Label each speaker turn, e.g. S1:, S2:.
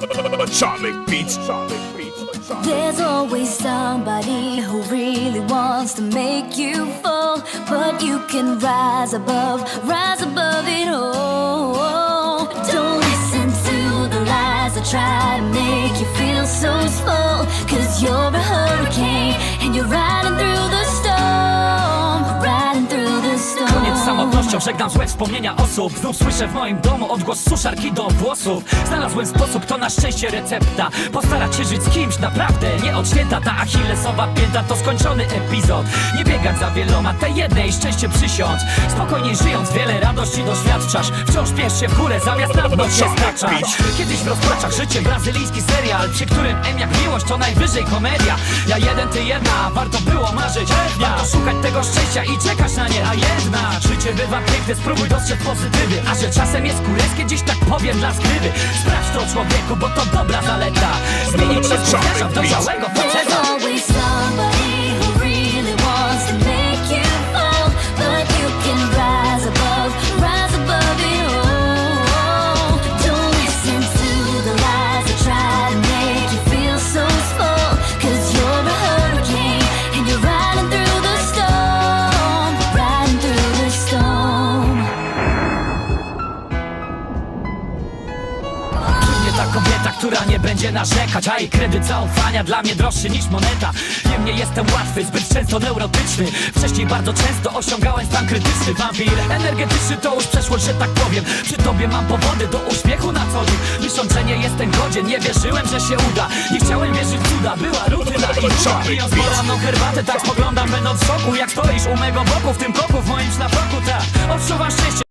S1: Charlie Beats.
S2: There's always somebody who really wants to make you fall, but you can rise above, rise above it all. Don't listen to the lies that try to make you feel so small, cause you're a hurricane and you're riding
S3: z samotnością, żegnam złe wspomnienia osób. Znów słyszę w moim domu odgłos suszarki do włosów. Znalazłem sposób, to na szczęście recepta. Postarać się żyć z kimś naprawdę nie od święta Ta achillesowa pięta to skończony epizod. Nie biegać za wieloma, tej jednej szczęście przysiąc Spokojniej żyjąc, wiele radości doświadczasz. Wciąż piesz się w górę, zamiast na dno się Kiedyś w rozpaczach życie brazylijski serial Przy którym M jak miłość to najwyżej komedia. Ja jeden, ty jedna, warto było marzyć. Warto szukać tego szczęścia i czekać na nie A jednak życie bywa piękne, spróbuj dostrzec pozytywy. A że czasem jest kurewskie, dziś tak powiem dla skrywy. Sprawdź to człowieku, bo to dobra zaleta. Zmienić się z w dojrzałego która nie będzie narzekać. A jej kredyt zaufania dla mnie droższy niż moneta. Wiem, nie jestem łatwy, zbyt często neurotyczny. Wcześniej bardzo często osiągałem stan krytyczny. Wampir energetyczny to już przeszłość, że tak powiem. Przy tobie mam powody do uśmiechu na co dzień. Myśląc, że nie jestem godzien, nie wierzyłem, że się uda. Nie chciałem wierzyć w cuda, była rutyna i nuda Pijąc poranną herbatę, tak spoglądam będąc w szoku. Jak stoisz u mego boku, w tym koku, w moim szlafroku, tak. Odczuwam szczęście